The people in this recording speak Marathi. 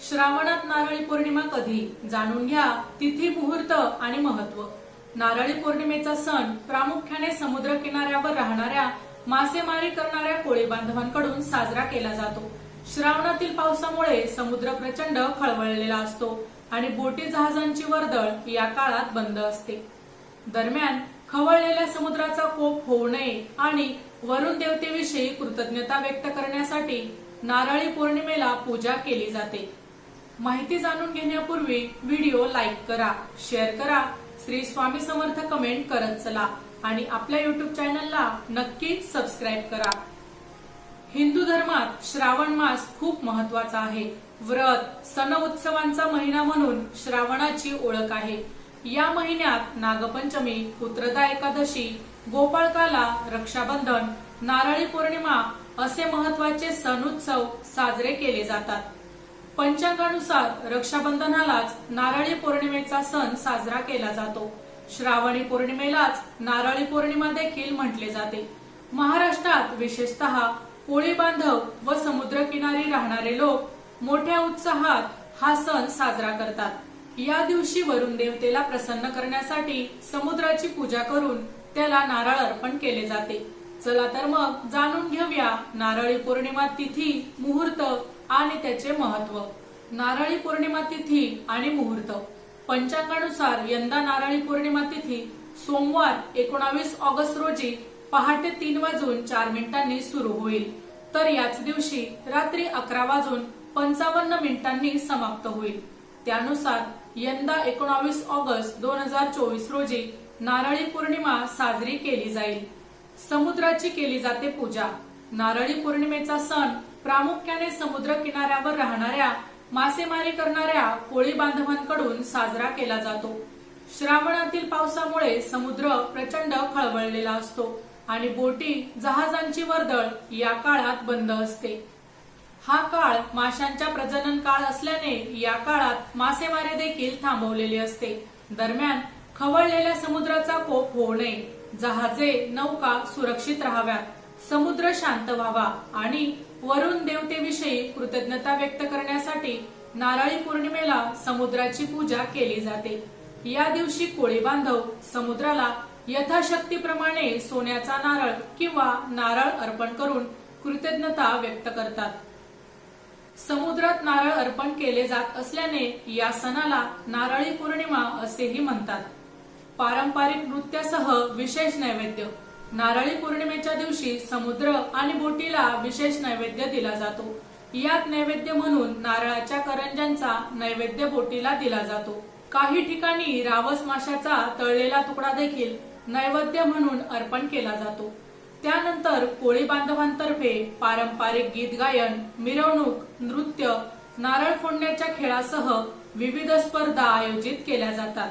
श्रावणात नारळी पौर्णिमा कधी? जाणून घ्या. तिथी मुहूर्त आणि महत्त्व. नारळी पौर्णिमेचा सण प्रामुख्याने समुद्र किनाऱ्यावर राहणाऱ्या मासेमारी करणाऱ्या कोळी बांधवांकडून साजरा केला जातो. श्रावणातील पावसामुळे समुद्र प्रचंड खळबळलेला असतो आणि बोटी जहाजांची वर्दळ या काळात बंद असते. दरम्यान खवळलेल्या समुद्राचा कोप होऊ नये आणि वरुण देवतेविषयी कृतज्ञता व्यक्त करण्यासाठी नारळी पौर्णिमेला पूजा केली जाते. माहिती जाणून घेण्यापूर्वी व्हिडिओ लाईक करा शेअर करा श्री स्वामी समर्थ कमेंट करत चला आणि आपल्या युट्यूब चॅनलला नक्की सबस्क्राईब करा. हिंदू धर्मात श्रावण मास खूप महत्त्वाचा आहे. व्रत सण उत्सवांचा महिना म्हणून श्रावणाची ओळख आहे. या महिन्यात नागपंचमी पुत्रदा एकादशी गोपाळकाला रक्षाबंधन नारळी पौर्णिमा असे महत्त्वाचे सण उत्सव साजरे केले जातात. पंचांगानुसार रक्षाबंधनालाच नारळी पौर्णिमेचा सण साजरा केला जातो. श्रावणी पौर्णिमेलाच नारळी पौर्णिमा देखील म्हटले जाते. महाराष्ट्रात विशेषतः कोळी बांधव व समुद्रकिनारी राहणारे लोक मोठ्या उत्साहात हा सण साजरा करतात. या दिवशी वरुण देवतेला प्रसन्न करण्यासाठी समुद्राची पूजा करून त्याला नारळ अर्पण केले जाते. चला तर मग जाणून घेऊया नारळी पौर्णिमा तिथी मुहूर्त आणि त्याचे महत्त्व. नारळी पौर्णिमा तिथी आणि मुहूर्त. पंचांगानुसार यंदा नारळी पौर्णिमा तिथी सोमवार एकोणावीस ऑगस्ट रोजी पहाटे तीन वाजून चार मिनिटांनी सुरू होईल. तर याच दिवशी रात्री अकरा वाजून पंचावन्न मिनिटांनी समाप्त होईल. त्यानुसार यंदा एकोणावीस ऑगस्ट दोन हजार चोवीस रोजी नारळी पौर्णिमा साजरी केली जाईल. समुद्राची केली जाते पूजा. नारळी पौर्णिमेचा सण प्रामुख्याने समुद्र किनाऱ्यावर राहणाऱ्या मासेमारी करणाऱ्या कोळी बांधवांकडून साजरा केला जातो. श्रावणातील पावसामुळे समुद्र प्रचंड खळबळलेला असतो आणि बोटी जहाजांची वर्दळ या काळात बंद असते. हा काळ माशांच्या प्रजनन काळ असल्याने या काळात मासेमारी देखील थांबवलेली असते. दरम्यान खवळलेल्या समुद्राचा कोप होऊ नये. जहाजे नौका सुरक्षित राहाव्यात. समुद्र शांत व्हावा आणि वरुण देवतेविषयी कृतज्ञता व्यक्त करण्यासाठी नारळी पौर्णिमेला समुद्राची पूजा केली जाते. या दिवशी कोळी बांधव समुद्राला यथाशक्तीप्रमाणे सोन्याचा नारळ किंवा नारळ अर्पण करून कृतज्ञता व्यक्त करतात. समुद्रात नारळ अर्पण केले जात असल्याने या सणाला नारळी पौर्णिमा असेही म्हणतात. पारंपरिक नृत्यासह विशेष नैवेद्य नारळी पौर्णिमेच्या दिवशी समुद्र आणि बोटीला विशेष नैवेद्य दिला जातो. यात नैवेद्य म्हणून नारळाच्या करंजांचा नैवेद्य बोटीला दिला जातो. काही ठिकाणी रावस माशाचा तळलेला तुकडा देखील नैवेद्य म्हणून अर्पण केला जातो. त्यानंतर कोळी बांधवांतर्फे पारंपरिक गीत गायन मिरवणूक नृत्य नारळ फोडण्याच्या खेळासह विविध स्पर्धा आयोजित केल्या जातात.